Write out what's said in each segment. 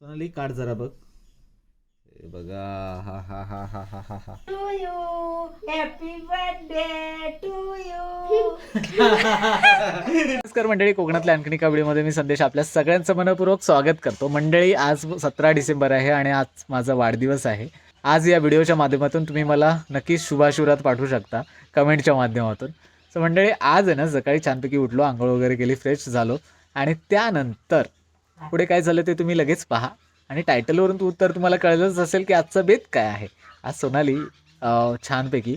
सोनाली काढ जरा बघ. हे बघा हा हा हा हा हा हा हा. To you. Happy birthday to you. नमस्कार मंडळी कोकणातल्या आणखी एका व्हिडिओमध्ये मी संदेश आपल्या सगळ्यांचं मनपूर्वक स्वागत करतो. मंडळी आज सतरा डिसेंबर आहे आणि आज माझा वाढदिवस आहे. आज या व्हिडिओच्या माध्यमातून तुम्ही मला नक्कीच शुभाशुरात पाठवू शकता कमेंटच्या माध्यमातून. सो मंडळी आज आहे ना सकाळी छानपैकी उठलो आंघोळ वगैरे केली फ्रेश झालो. आणि त्यानंतर पुढे काय झालं ते तुम्ही लगेच पहा. आणि टायटलवरून तू उत्तर तुम्हाला कळलंच असेल की आजचा बेत काय आहे. आज सोनाली छानपैकी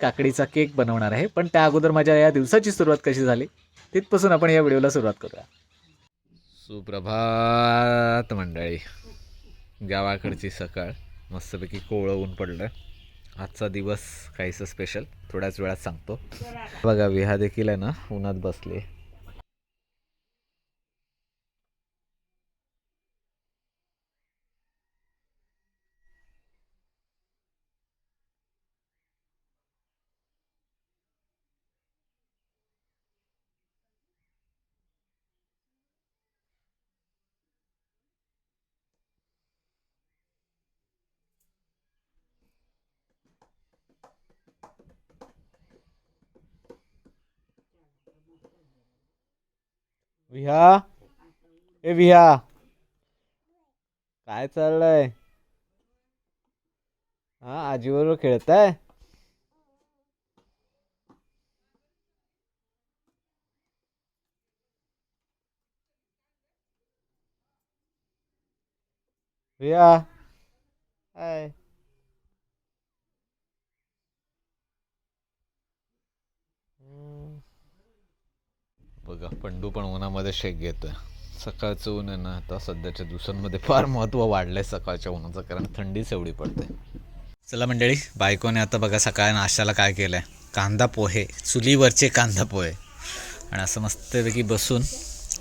काकडीचा केक बनवणार आहे. पण त्या अगोदर माझ्या या दिवसाची सुरुवात कशी झाली तिथपासून आपण या व्हिडिओला सुरुवात करूया. सुप्रभात मंडळी. गावाकडची सकाळ. मस्तपैकी कोवळं ऊन पडलं. आजचा दिवस काहीसा स्पेशल थोड्याच वेळात सांगतो. बघा विहा देखील आहे ना उन्हात बसले. विहा. ए विहा. काय चाललंय? हा आजीबरोबर खेळताय? विहा. हाय. बघा पंडू पण उन्हामध्ये शेक घेतोय. सकाळचं ऊन आहे ना आता सध्याच्या दिवसांमध्ये फार महत्त्व वाढलंय सकाळच्या उन्हाचं कारण थंडीच एवढी पडते. चला मंडळी बायकोने आता बघा सकाळी नाश्त्याला काय केलंय? कांदा पोहे चुलीवरचे कांदा पोहे. आणि असं मस्तपैकी बसून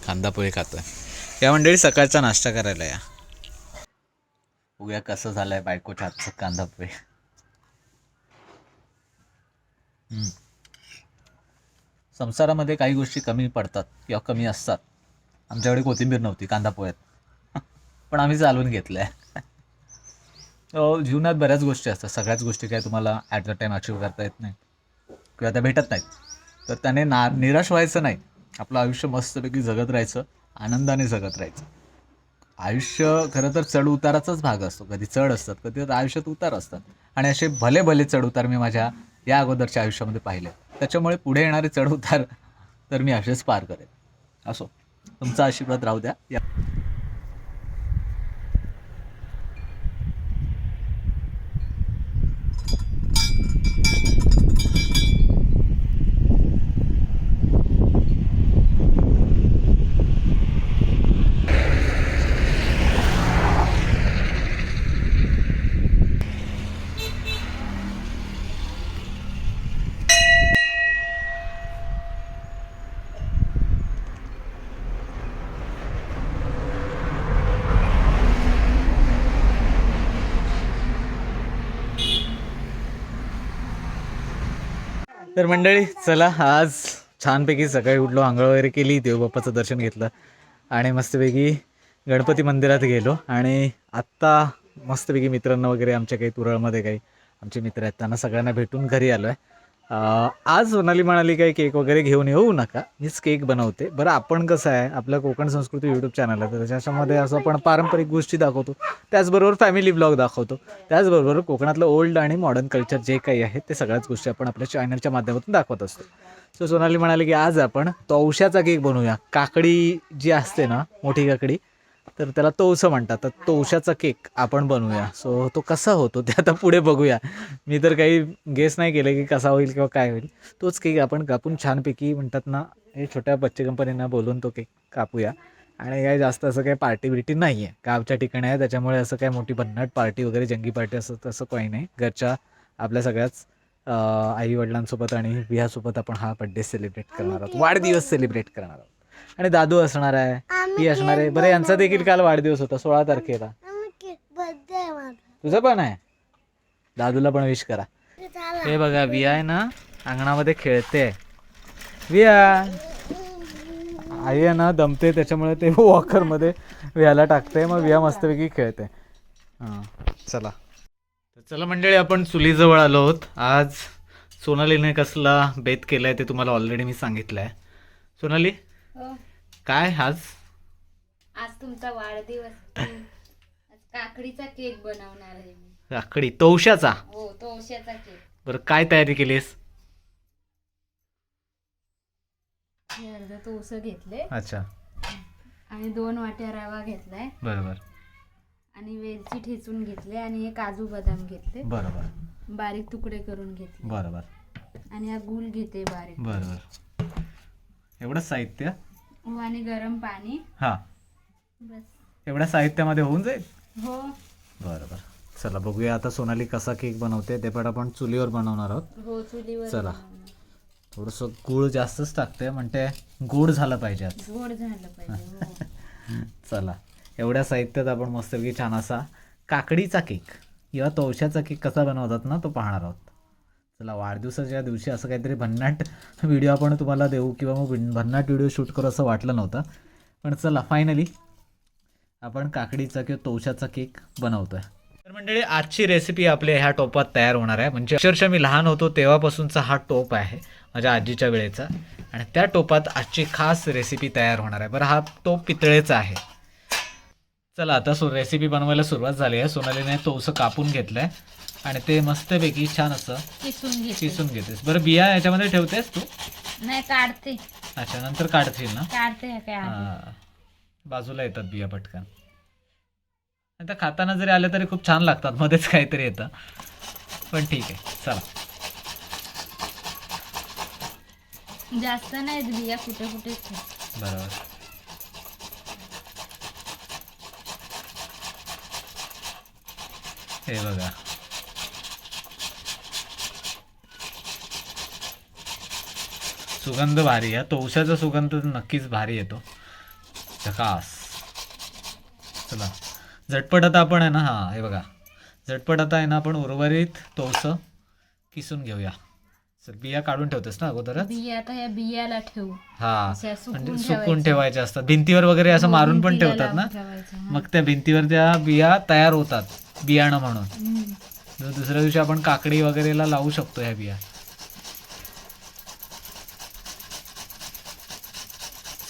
कांदा पोहे खातोय. या मंडळी सकाळचा नाश्ता करायला या. उद्या कसं झालंय बायकोच्या हातचं कांदा पोहे. हम्म. संसारामध्ये काही गोष्टी कमी पडतात किंवा कमी असतात. आमच्याकडे कोथिंबीर नव्हती कांदा पोह्यात. पण आम्ही चालवून घेतलं आहे हो, जीवनात बऱ्याच गोष्टी असतात. सगळ्याच गोष्टी काय तुम्हाला ॲट द टाईम अचीव करता येत नाही किंवा त्या भेटत नाहीत. तर त्याने ना निराश व्हायचं नाही. आपलं आयुष्य मस्तपैकी जगत राहायचं आनंदाने जगत राहायचं. आयुष्य खरं तर चढ उताराचाच भाग असतो. कधी चढ असतात कधी आयुष्यात उतार असतात. आणि असे भले भले चढ उतार मी माझ्या या अगोदरच्या आयुष्यामध्ये पाहिले. त्याच्यामुळे पुढे येणारे चढ उतार तर मी असेच पार करेन. असो. तुमचा आशीर्वाद राहू द्या. या तर मंडळी चला आज छानपैकी सकाळी उठलो आंघोळ वगैरे केली देवबाप्पाचं दर्शन घेतलं आणि मस्तपैकी गणपती मंदिरात गेलो. आणि आत्ता मस्तपैकी मित्रांना वगैरे आमच्या काही तुरळमध्ये काही आमचे मित्र आहेत त्यांना सगळ्यांना भेटून घरी आलो आहे आज सोनाली म्हणाली काही केक वगैरे घेऊन येऊ नका. मीच केक बनवते. बरं आपण कसं आहे आपलं कोकण संस्कृती यूट्यूब चॅनल आहे तर त्याच्यामध्ये असं आपण पारंपरिक गोष्टी दाखवतो. त्याचबरोबर फॅमिली ब्लॉग दाखवतो. त्याचबरोबर कोकणातलं ओल्ड आणि मॉडर्न कल्चर जे काही आहे ते सगळ्याच गोष्टी आपण आपल्या चॅनलच्या माध्यमातून दाखवत असतो. सो सोनाली म्हणाली की आज आपण तवशाचा केक बनवूया. काकडी जी असते ना मोठी काकडी तर त्याला तवसं म्हणतात. तर तवशाचा केक आपण बनवूया. सो तो कसा होतो ते आता पुढे बघूया. मी तर काही गेस नाही केलं की कसा होईल किंवा काय होईल. तोच केक आपण कापून छानपैकी म्हणतात ना हे छोट्या बच्चे कंपनींना बोलून तो केक कापूया. आणि काही जास्त असं काही पार्टी बिर्टी नाही आहे गावच्या ठिकाणी आहे त्याच्यामुळे असं काही मोठी भन्नाट पार्टी वगैरे जंगी पार्टी असं तसं काही नाही. घरच्या आपल्या सगळ्याच आई वडिलांसोबत आणि विहासोबत आपण हा बड्डे सेलिब्रेट करणार आहोत. वाढदिवस सेलिब्रेट करणार आहोत. आणि दादू असणार आहे ती असणार आहे. बरं यांचा देखील काल वाढदिवस होता सोळा तारखेला. तुझं पण आहे? दादूला पण विश करा. हे बघा विया आहे ना अंगणामध्ये खेळते. विया. आई आहे ना दमते त्याच्यामुळे ते वॉकरमध्ये वियाला टाकते मग विया मस्तपैकी खेळते. हां चला. तर चला मंडळी आपण चुलीजवळ आलो आहोत. आज सोनालीने कसला बेत केलाय ते तुम्हाला ऑलरेडी मी सांगितलं आहे सोनाली? काय आज? आज तुमचा वाढदिवस. आज काकडीचा केक बनवणार आहे मी. काकडी तवशाचा हो तोशाचा केक. बरं काय तयारी केलीस? हे अर्ध तोस घेतले. अच्छा. आणि दोन वाट्या रवा घेतलाय. बरोबर. आणि वेलची ठेचून घेतले आणि हे काजू बदाम घेतले. बरोबर. बारीक तुकडे करून घेतले. बरोबर. आणि हा गुल घेते बारीक. बरोबर. एवढंच साहित्य? हो आणि गरम पाणी. हां. बस. एवढ्या साहित्यामध्ये होऊन जाईल? हो. बरोबर चला बघूया आता सोनाली कसा केक बनवते. ते पण आपण चुलीवर बनवणार आहोत. हो चुलीवर चला. बनवणार. थोडंसं गुळ जास्तच टाकते म्हणते गोड झालं पाहिजे आज गोड झालं पाहिजे हो. चला. एवढ्या साहित्यात आपण मस्तपैकी छान असा काकडीचा केक किंवा तवशाचा केक कसा बनवतात ना तो पाहणार आहोत. चला वाढदिवसाच्या दिवशी असं काहीतरी भन्नाट व्हिडिओ आपण तुम्हाला देऊ किंवा मग भन्नाट व्हिडिओ शूट करू असं वाटलं नव्हतं. पण चला फायनली आपण काकडीचा किंवा तवशाचा केक बनवतोय. तर मंडळी आजची रेसिपी आपल्या ह्या टोपात तयार होणार आहे. म्हणजे अक्षरशः मी लहान होतो तेव्हापासूनचा हा टोप आहे माझ्या आजीच्या वेळेचा. आणि त्या टोपात आजची खास रेसिपी तयार होणार आहे. बरं हा टोप पितळेचा आहे. चला आता सो रेसिपी बनवायला सुरुवात झाली आहे. सोनालीने तोसं कापून घेतलंय. आणि ते मस्तपैकी छान असं किसून घेते किसून घेतेस. बरं बिया याच्यामध्ये ठेवतेस तू? नाही काढते. अच्छा नंतर काढशील ना? काढते काय आधी. हा. बाजूला येतात बिया पटकन. आता खाताना जरी आले तरी खूप छान लागतात मध्येच काहीतरी येतं. पण ठीक आहे चला. जास्त नाही बिया कुठे कुठे बरोबर. हे बघा. सुगंध भारी आहे. तवशाचा सुगंध तर नक्कीच भारी येतो. झकास. चला. झटपट आता आपण आहे ना हां हे बघा. झटपट आता आहे ना आपण उर्वरित तवसं किसून घेऊया. चल बिया काढून ठेवतेस ना अगोदरच? बिया आता या बियाला ठेवू. हा. सुकून म्हणजे ठेवायच्या. सुकून ठेवायचे असतात. भिंतीवर वगैरे असं हो, मारून पण ठेवतात ना. मग त्या भिंतीवर त्या बिया तयार होतात. बियाणं म्हणून. दुसऱ्या दिवशी आपण काकडी वगैरेला लावू शकतो ह्या बिया.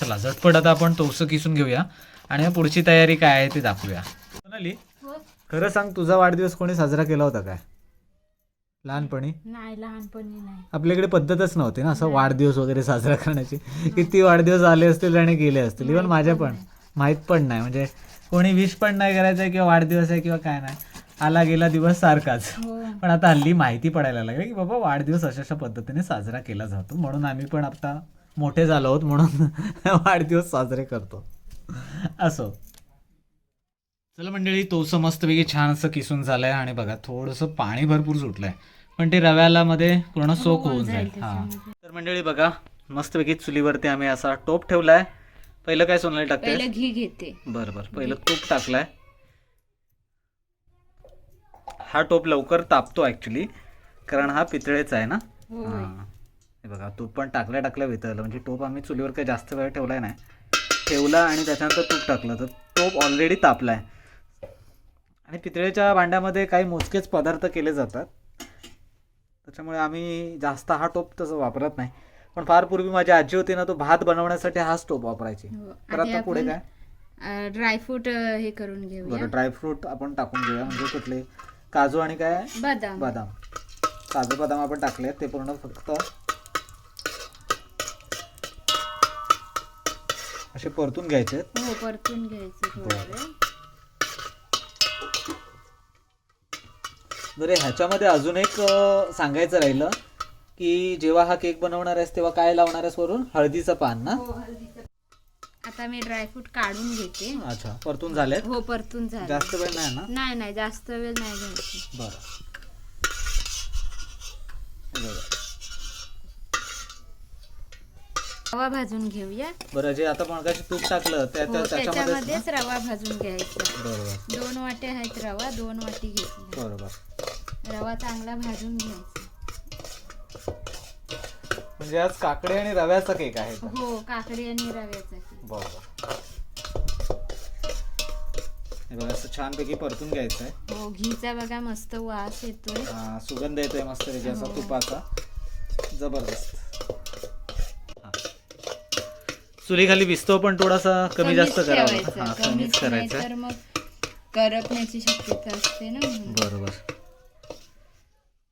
चला झटपट आता आपण तोसं किसून घेऊया आणि पुढची तयारी काय आहे ते दाखवूया. सोनाली हो. खरं सांग तुझा वाढदिवस कोणी साजरा केला होता काय? लहानपणी? नाही लहानपणी नाही. आपल्याकडे पद्धतच नव्हती ना असं वाढदिवस वगैरे साजरा करण्याची. किती वाढदिवस आले असतील आणि गेले असतील. इव्हन माझ्या पण माहीत पण नाही. म्हणजे कोणी विश पण नाही करायचं किंवा वाढदिवस आहे किंवा काय नाही. आला गेला दिवस सारखाच. हो. पण आता हल्ली माहिती पडायला लागली की बाबा वाढदिवस अशा अशा पद्धतीने साजरा केला जातो. म्हणून आम्ही पण आता मोठे झालो आहोत म्हणून वाढदिवस साजरे करतो. असो. चला मंडळी तोसं मस्तपैकी छान असं किसून झालंय आणि बघा थोडंसं पाणी भरपूर सुटलंय. पण ते रव्याला मध्ये पूर्ण सोक होऊन जाईल. हा. तर मंडळी बघा मस्तपैकी चुलीवरती आम्ही असा टोप ठेवलाय. पहिलं काय सोनाली टाकते पहिलं घी घेते. बरं बरं. पहिलं तूप टाकलाय. हा टोप लवकर तापतो ऍक्च्युली कारण हा पितळेचा आहे ना? हो. हा. बघा तूप पण टाकल्या टाकल्या वितळलं. म्हणजे टोप आम्ही चुलीवर काही जास्त वेळ ठेवलाय नाही. ठेवला आणि त्याच्यानंतर तूप टाकलं. तर टोप ऑलरेडी तापलाय. आणि पितळेच्या भांड्यामध्ये काही मोजकेच पदार्थ केले जातात. त्याच्यामुळे आम्ही जास्त हा टोप तसं वापरत नाही. पण फार पूर्वी माझी आजी होती ना तो भात बनवण्यासाठी हाच टोप वापरायची. हो. तर आता पुढे काय? ड्रायफ्रूट हे करून घेऊया. बरं ड्रायफ्रूट आपण टाकून घेऊया. म्हणजे कुठले? काजू आणि काय? बदाम. बदाम. काजू बदाम आपण टाकले ते पूर्ण फक्त असे परतून घ्यायचे हो परतून घ्यायचं थोडा बरं. वेळ. बरं ह्याच्यामध्ये अजून एक अं, सांगायचं राहिलं की जेव्हा हा केक बनवणार आहेस तेव्हा काय लावणार आहेस वरून? हळदीचं पान ना? हो हळदीचं आता मी ड्रायफ्रूट काढून घेते. अच्छा परतून झालेत? हो परतून झालं जास्त वेळ नाही ना? नाही नाही जास्त वेळ नाही घ्यायची. बरं बघा. रवा भाजून घेऊया. बरं जे आता मगाशी तूप टाकलं त्या हो त्या- त्याच्यामध्येच रवा भाजून घ्यायचा. बरोबर. दोन वाटे आहेत रवा दोन वाटी घेतली बरोबर. रवा चांगला भाजून घ्यायचा. म्हणजे आज काकडे आणि रव्याचा केक आहे हो काकडी आणि रव्याचा बरोबर. हे बघा असं छानपैकी परतून घ्यायचं आहे हो घीचा बघा मस्त वास येतोय. सुगंध येतोय मस्त त्याची असा हो. तुपाचा. जबरदस्त हा. चुलीखाली विस्तो पण थोडासा कमी जास्त करावा. हा कमीच करायचं तर मग करपण्याची शक्यता असते ना म्हणून. बरोबर.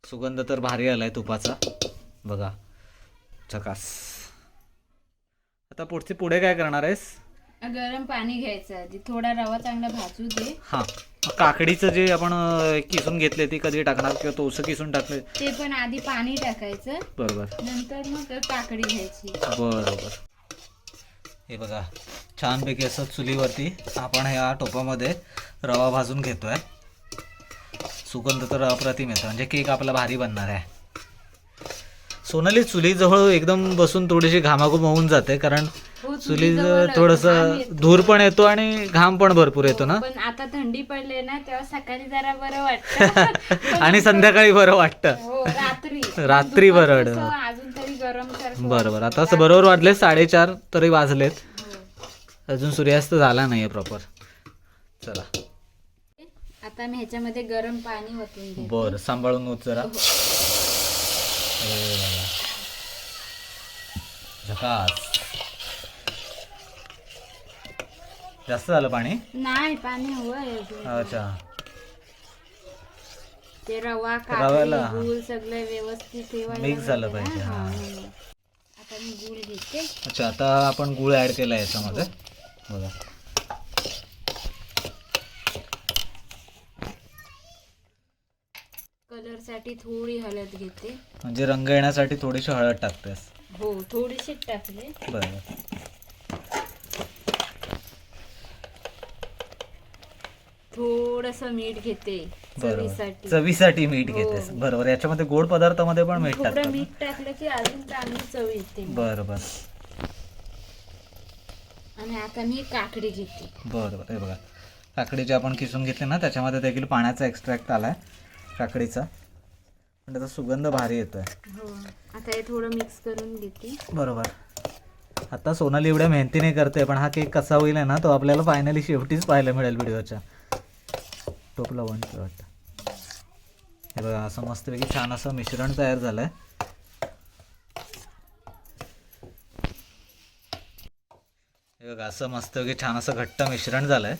सुगंध तर भारी आलाय तुपाचा. बघा. चकास आता पुढचे पुढे काय करणार आहेस? गरम पाणी घ्यायचं आधी. थोडा रवा चांगला भाजू दे. हा. काकडीचं जे आपण अं, किसून घेतले ते कधी टाकणार किंवा तोसं किसून टाकले? ते पण आधी पाणी टाकायचं. बरोबर. नंतर मग काकडी घ्यायची. बरोबर. हे बघा छानपैकी असं चुलीवरती आपण ह्या टोपामध्ये रवा भाजून घेतोय. सुगंध तर अप्रतिम येतो. म्हणजे केक आपला भारी बनणार आहे. सोनाली चुलीजवळ एकदम बसून थोडीशी घामाघूम होऊन जाते कारण हो, चुली चुलीजवळ थोडस. धूर पण येतो आणि घाम पण भरपूर येतो ना? पण आता थंडी पडले ना तेव्हा सकाळी जरा बरं वाटतं. आणि संध्याकाळी बरं वाटतं. हो रात्री. रात्री बरं वाटतं. सारखं बरोबर. आता असं बरोबर वाटले साडेचार तरी वाजलेत. हो. अजून सूर्यास्त झाला नाहीये प्रॉपर चला. आता मी ह्याच्यामध्ये गरम पाणी ओतून बर सांभाळून उच जरा. ए बाबा. झकास. जास्त झालं पाणी? नाही पाणी अजून. अच्छा. ते रवा रव्याला, हा. काकडी गुळ सगळं व्यवस्थित ठेवायला Mix झालं पाहिजे. हा. हा. आता मी गुळ घेते अच्छा आता आपण गुळ ऍड केला याच्यामध्ये बघा कलरसाठी थोडी हळद घेते म्हणजे रंग येण्यासाठी थोडीशी हळद टाकतेस हो थोडीशी टाकले बरोबर थोडस मीठ घेते बरोबर. चवीसाठी. चवीसाठी मीठ हो. घेतेस. बरोबर. याच्यामध्ये गोड पदार्थामध्ये पण मीठ थोडं टाकतात मीठ टाकलं की अजून चांगली चव येते बरोबर. आणि आता मी काकडी घेते. बरोबर. हे बघा. काकडी जे आपण किसून घेतले ना त्याच्यामध्ये देखील पाण्याचा एक्स्ट्रॅक्ट आलाय. काकडीचा. पण त्याचा सुगंध भारी येतोय. हो. आता हे थोडं मिक्स करून घेते. बरोबर. आता सोनाली एवढ्या मेहनतीने करते पण हा केक कसा होईल आहे ना तो आपल्याला फायनली शेवटीच पाहायला मिळेल व्हिडिओच्या टोपला वन वाटतं. हे बघा असं मस्तपैकी छान असं मिश्रण तयार झालंय. हे बघा असं मस्तपैकी छान असं घट्ट मिश्रण झालंय.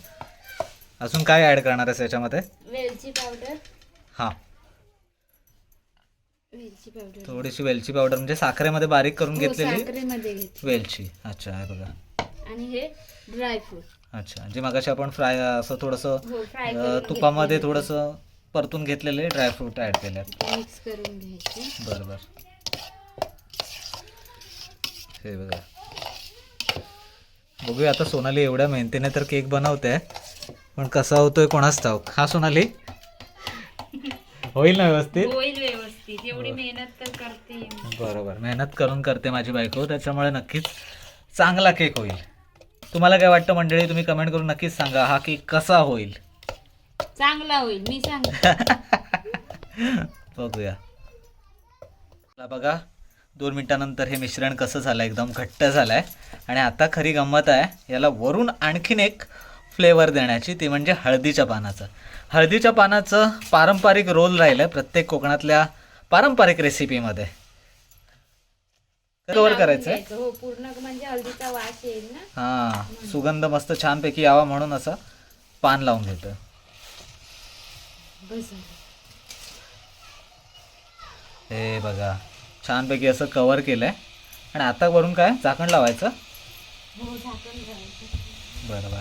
अजून काय ऍड करणार आहेस याच्यामध्ये? वेलची पावडर हां. वेलची पावडर थोडीशी वेलची पावडर म्हणजे साखरेमध्ये बारीक करून हो, घेतलेली साखरेमध्ये वेलची. अच्छा हे बघा. आणि हे ड्रायफ्रूट अच्छा जे मगाशी आपण फ्राय असं थोडंसं हो फ्राय अ, तुपामध्ये थोडंसं परतून घेतलेले ड्रायफ्रूट ऍड केले मिक्स करून घ्यायचे. बरं बरं. हे बघा. बघूया आता सोनाली एवढ्या मेहनतीने तर केक बनवते पण कसा होतोय कोणाच ठाऊक? हा सोनाली? होईल ना व्यवस्थित? होईल व्यवस्थित. एवढी मेहनत तर करते. बरोबर. मेहनत करून करते माझी बायको त्याच्यामुळे नक्कीच चांगला केक होईल. तुम्हाला काय वाटतं मंडळी? तुम्ही कमेंट करून नक्कीच सांगा हा केक कसा होईल? चांगला होईल मी सांग बघूया. बघा दोन मिनिटानंतर हे मिश्रण कसं झालं एकदम घट्ट झालं आहे आणि आता खरी गंमत आहे याला वरून आणखीन एक फ्लेवर देण्याची ते म्हणजे हळदीच्या पानाचं. हळदीच्या पानाचं पारंपरिक रोल राहिलं आहे प्रत्येक कोकणातल्या पारंपरिक रेसिपीमध्ये कवर करायचं आहे. हो पूर्ण म्हणजे हळदीचा वास येईल ना. हां सुगंध मस्त छानपैकी यावा म्हणून असं पान लावून घेतं बस. हे बघा छानपैकी असं कवर केलंय. आणि आता वरून काय? झाकण लावायचं? हो झाकण. बरोबर.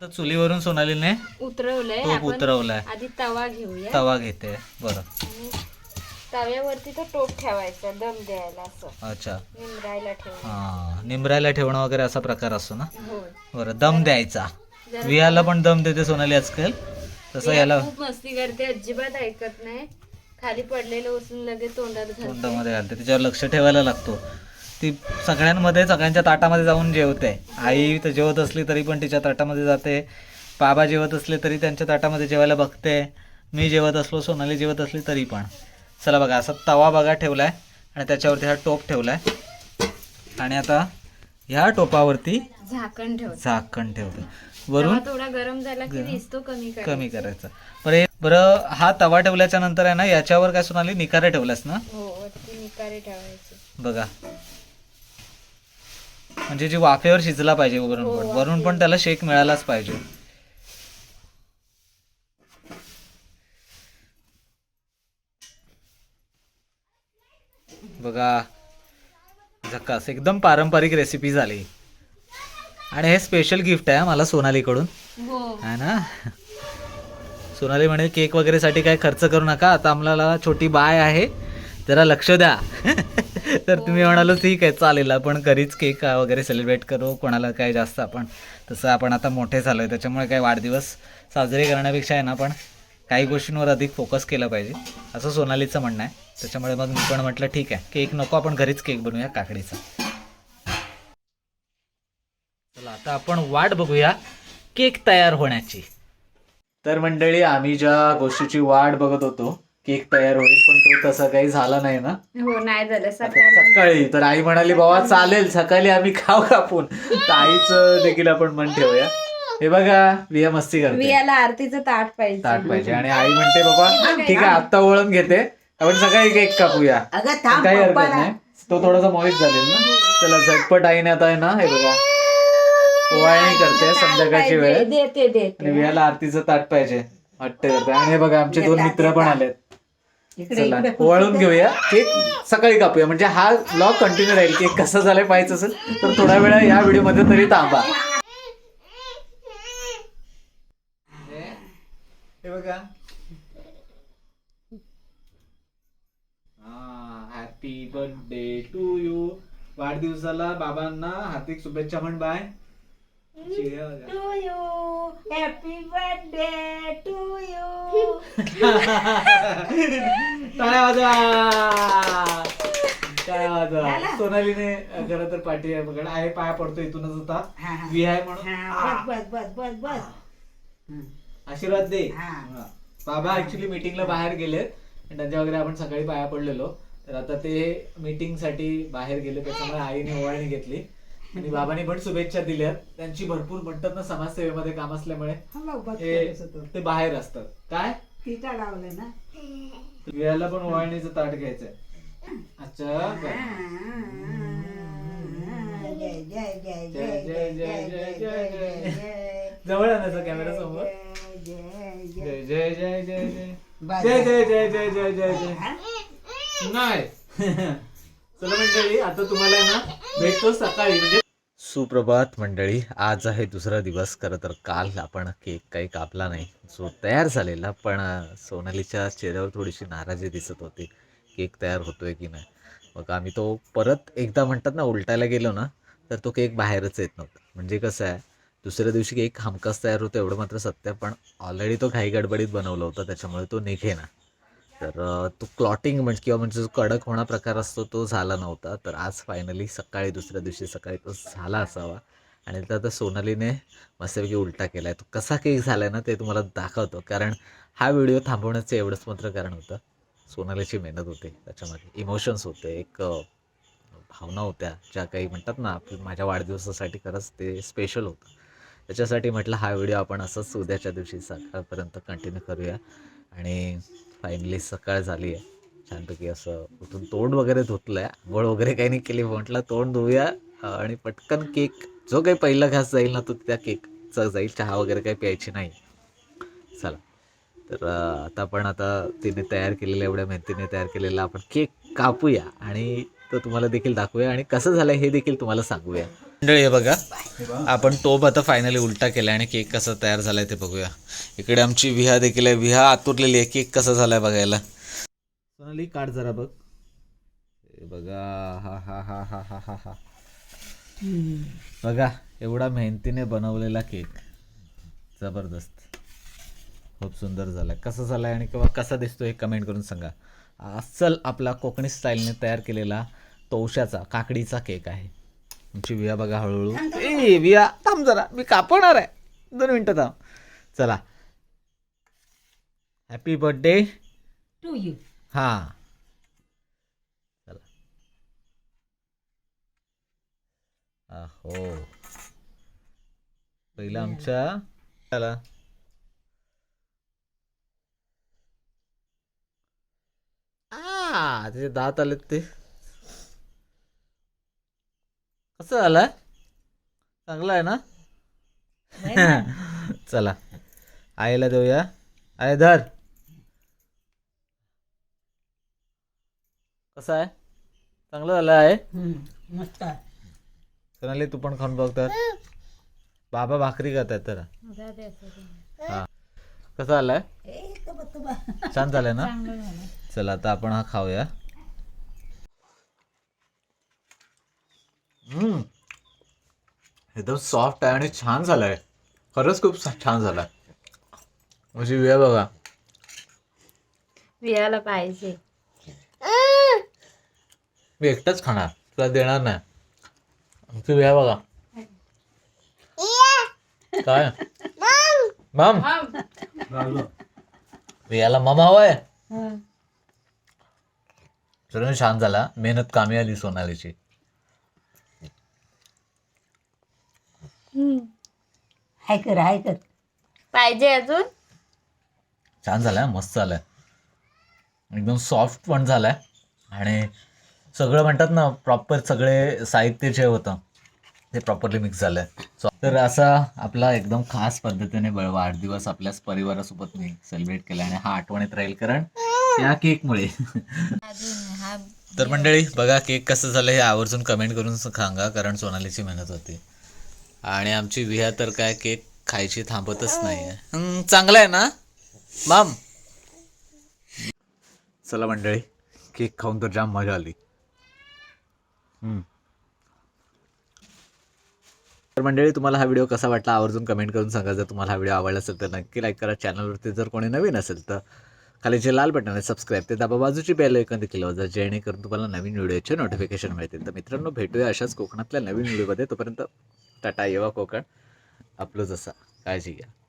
तर चुलीवरून सोनालीने उतरवलंय. आपण उतरवलाय. आधी तवा घेऊया. तवा घेते. बरं. आणि तव्यावरती तो टोप ठेवायचा दम द्यायला असं. अच्छा. निमरायला ठेवायला हां निमरायला ठेवणं वगैरे असा प्रकार असतो ना? हो. बरं दम द्यायचा. जरा वियाला पण दम देते सोनाली आजकाल. तसं याला खूप मस्ती करते अजिबात ऐकत नाही. खाली पडलेलं उचलून लगेच तोंडात घालते. तोंडामध्ये घालते तिच्यावर लक्ष ठेवायला लागतो. ती सगळ्यांमध्ये सगळ्यांच्या ताटामध्ये जाऊन जेवते. आई तर जेवत असली तरी पण तिच्या ताटामध्ये जाते. बाबा जेवत असले तरी त्यांच्या ताटामध्ये जेवायला बघते. मी जेवत असलो सोनाली जेवत असली तरी पण. चला बघा असा तवा बघा ठेवलाय आणि त्याच्यावरती हा टोप ठेवलाय. आणि आता ह्या टोपावरती झाकण ठेवतो. झाकण ठेवतो. वरून थोडा गरम झाला की कमी कर कमी करायचा. बरं हे- बरं हा तवा ठेवल्याच्या नंतर आहे ना याच्यावर काय सोनाली? निखारे ठेवलास ना? हो निकारे ठेवायचे. बघा. म्हणजे जी वाफेवर शिजला पाहिजे वरून हो, पण वरून पण त्याला शेक मिळालाच पाहिजे. बघा झकास एकदम पारंपरिक रेसिपी झाली. आणि हे स्पेशल गिफ्ट आहे हा मला सोनालीकडून. हो. है ना? सोनाली म्हणे केक वगैरे साठी काय खर्च करू नका आता आम्हाला छोटी बाय आहे जरा लक्ष द्या. तर तुम्ही म्हणालो ठीक आहे चालेल आपण घरीच केक वगैरे सेलिब्रेट करू कोणाला काय जास्त आपण. तसं आपण आता मोठे झालो आहे त्याच्यामुळे काय वाढदिवस साजरे करण्यापेक्षा आहे ना आपण काही गोष्टींवर अधिक फोकस केला पाहिजे. असं सोनालीचं म्हणणं आहे. त्याच्यामुळे मग मी पण म्हटलं ठीक आहे. केक नको आपण घरीच केक बनवूया काकडीचा. चला आता आपण वाट बघूया केक तयार होण्याची. तर मंडळी आम्ही ज्या गोष्टीची वाट बघत होतो केक तयार होईल पण तो तसा काही झाला नाही ना. हो नाही झालं. सकाळी सकाळी. तर आई म्हणाली बाबा चालेल सकाळी आम्ही खाऊ कापून. तर आईचं देखील आपण मन ठेवूया. हे बघा विया मस्ती करते. वियाला आरतीचं ताट पाहिजे. ताट पाहिजे. आणि आई म्हणते बाबा ठीक आहे आत्ता वळण घेते. आपण सकाळी केक कापूया. अगं पण काही हरकत नाही. तो थोडासा मोहित झालेल ना. चला झटपट आईने आता आहे ना हे बघा. ओवाळणी करते संध्याकाळची वेळ. देते आणि वियाला आरतीचं ताट पाहिजे. हट्ट करते. आणि हे बघा आमचे दोन मित्र पण आलेत. इकडे चला इकडे. ओवाळून घेऊया. केक सकाळी कापूया. म्हणजे हा ब्लॉग कंटिन्यू राहील. केक कसं झालंय पाहायचं असेल तर थोडा वेळा या व्हिडिओमध्ये तरी थांबा. हे बघा. हॅपी बर्थडे टू यू वाढदिवसाला बाबांना हार्दिक शुभेच्छा म्हण bye to you happy birthday to you टाळ्या वाजवा. टाळ्या वाजवा. सोनालीने खरं तर पाठी आहे बघा. आहे पाया पडतो इथूनच होता हा, हा. वी आहे म्हणून. हा, बस बस बस बस. बस आशीर्वाद दे हा. हा. बाबा ऍक्च्युली मीटिंगला बाहेर गेलेत आणि त्यांच्या वगैरे आपण सकाळी पाया पडलेलो तर आता ते मीटिंगसाठी बाहेर गेले त्याच्यामुळे आईने ओवाळणी घेतली आणि बाबांनी पण शुभेच्छा दिल्यात त्यांची भरपूर म्हणतात ना समाजसेवेमध्ये काम असल्यामुळे हा, ते करत होतो. ते बाहेर असतात काय तिचा ना पण ओवाळणीचं ताट घ्यायचंय अच्छा बरं. जय जय जय जय, जय जय, जय जय, जय जय, जय जय, जय जय जवळ आणायचा कॅमेरा समोर जय जय जय जय जय. जय जय. जय जय जय जय जय जय जय? नाही. चला मंडळी आता तुम्हाला ना भेटतो सकाळी. म्हणजे सुप्रभात मंडळी आज आहे दुसरा दिवस. खरं तर काल आपण केक काही कापला नाही. जो तयार झालेला पण सोनालीच्या चेहऱ्यावर थोडीशी नाराजी दिसत होती. केक तयार होतोय की नाही? मग आम्ही तो परत एकदा म्हणतात ना उलटायला गेलो ना तर तो केक बाहेरच येत नव्हता. म्हणजे कसं आहे दुसऱ्या दिवशी केक हमखास तयार होतो एवढं मात्र सत्य पण ऑलरेडी तो घाई गडबडीत बनवला होता त्याच्यामुळे तो निघेना तर तो क्लॉटिंग म्हणजे किंवा म्हणजे जो कडक होणा प्रकार असतो तो झाला नव्हता. तर आज फायनली सकाळी दुसऱ्या दिवशी सकाळी तो झाला असावा. आणि तर आता सोनालीने मस्तपैकी उलटा केला आहे तो कसा केक झाला आहे ना ते तुम्हाला दाखवतो. कारण हा व्हिडिओ थांबवण्याचं एवढंच मात्र कारण होतं. सोनालीची मेहनत होती. त्याच्यामध्ये इमोशन्स होते. एक भावना होत्या. ज्या काही म्हणतात ना आपली माझ्या वाढदिवसासाठी खरंच ते स्पेशल होतं. त्याच्यासाठी म्हटलं हा व्हिडिओ आपण असंच उद्याच्या दिवशी सकाळपर्यंत कंटिन्यू करूया. आणि फायनली सकाळ झाली आहे. छानपैकी असं उठून तोंड वगैरे धुतलं आहे आंघोळ वगैरे काही नाही केली. म्हटलं तोंड धुऊया आणि पटकन केक. जो काही पहिला घास जाईल ना तो त्या केकचा जाईल. चहा वगैरे काही प्यायची नाही. चला. तर आता आपण आता तिने तयार केलेल्या एवढ्या मेहनतीने तयार केलेला आपण केक कापूया. आणि तो तुम्हाला देखील दाखवूया. आणि कसं झालं हे देखील तुम्हाला सांगूया. मंडळी आहे बघा. आपण टोप आता फायनली उलटा केला आणि केक कसा तयार झालाय ते बघूया. इकडे आमची विहा देखील आहे. विहा आतुरलेली आहे. केक कसा झालाय बघायला. सोनाली काढ जरा बघ. बघा. हा हा हा हा हा हा हा. बघा एवढा मेहनतीने बनवलेला केक जबरदस्त. खूप सुंदर झालाय. कसा झालाय आणि किंवा कसा दिसतो हे कमेंट करून सांगा. अस्सल आपला कोकणी स्टाईलने तयार केलेला तोशाचा काकडीचा केक आहे. आमची विया बघा हळूहळू. ए विया थांब जरा मी कापवणार आहे. दोन मिनटं थांब. चला. हॅपी बर्थडे टू यू हां. चला. हो पहिलं आमच्या आ त्याचे दात आलेत ते. कसं झालंय? चांगलं आहे ना? चला. आईला देऊया. आई धर. कसं आहे? चांगलं झालं आहे? मस्त. सोनाली तू पण खाऊन बघ तर. बाबा भाकरी खात आहेत तर हा. कसं आलाय. छान झालंय ना? झालं. चला आता आपण हा खाऊया. एकदम सॉफ्ट आहे आणि छान झालाय. खरंच खूप छान झालाय. म्हणजे वेळ बघा. वियाला पाहिजे. मी एकटाच खाणार. तुला देणार नाही. आमची वेळ बघा. काय? मम. याला मम हवाय. हं. सगळं छान झाला. मेहनत कामी आली सोनालीची. हाय कर हाय कर. पाहिजे अजून? छान झालाय मस्त झालाय. एकदम सॉफ्ट पण झालाय. आणि सगळं म्हणतात ना प्रॉपर सगळे साहित्य जे होतं. ते प्रॉपरली मिक्स झालंय. तर असा आपला एकदम खास पद्धतीने वाढदिवस आपल्याच परिवारासोबत मी सेलिब्रेट केला आणि हा आठवणीत राहील कारण या केकमुळे. अजून हा तर मंडळी बघा केक कसं झालं हे आवर्जून कमेंट करून सांगा कारण सोनालीची मेहनत होती. आणि आमची विहा तर काय केक खायची थांबतच नाही आहे चांगलं आहे ना? माम. चला मंडळी केक खाऊन तर जाम मजा आली. हम्म. तर मंडळी तुम्हाला हा व्हिडिओ कसा वाटला आवर्जून कमेंट करून सांगा. जर तुम्हाला हा व्हिडिओ आवडला असेल तर नक्की लाईक करा. चॅनलवरती जर कोणी नवीन असेल तर खाली जे लाल बटन आहे सबस्क्राईब ते दाबा. बाजूची बेल ऐकून देखील वाजा जेणेकरून तुम्हाला नवीन व्हिडिओचे नोटिफिकेशन मिळतील. तर मित्रांनो भेटूया अशाच कोकणातल्या नवीन व्हिडिओमध्ये. तोपर्यंत टाटा येवा कोकण. आपलं जसा काळजी घ्या.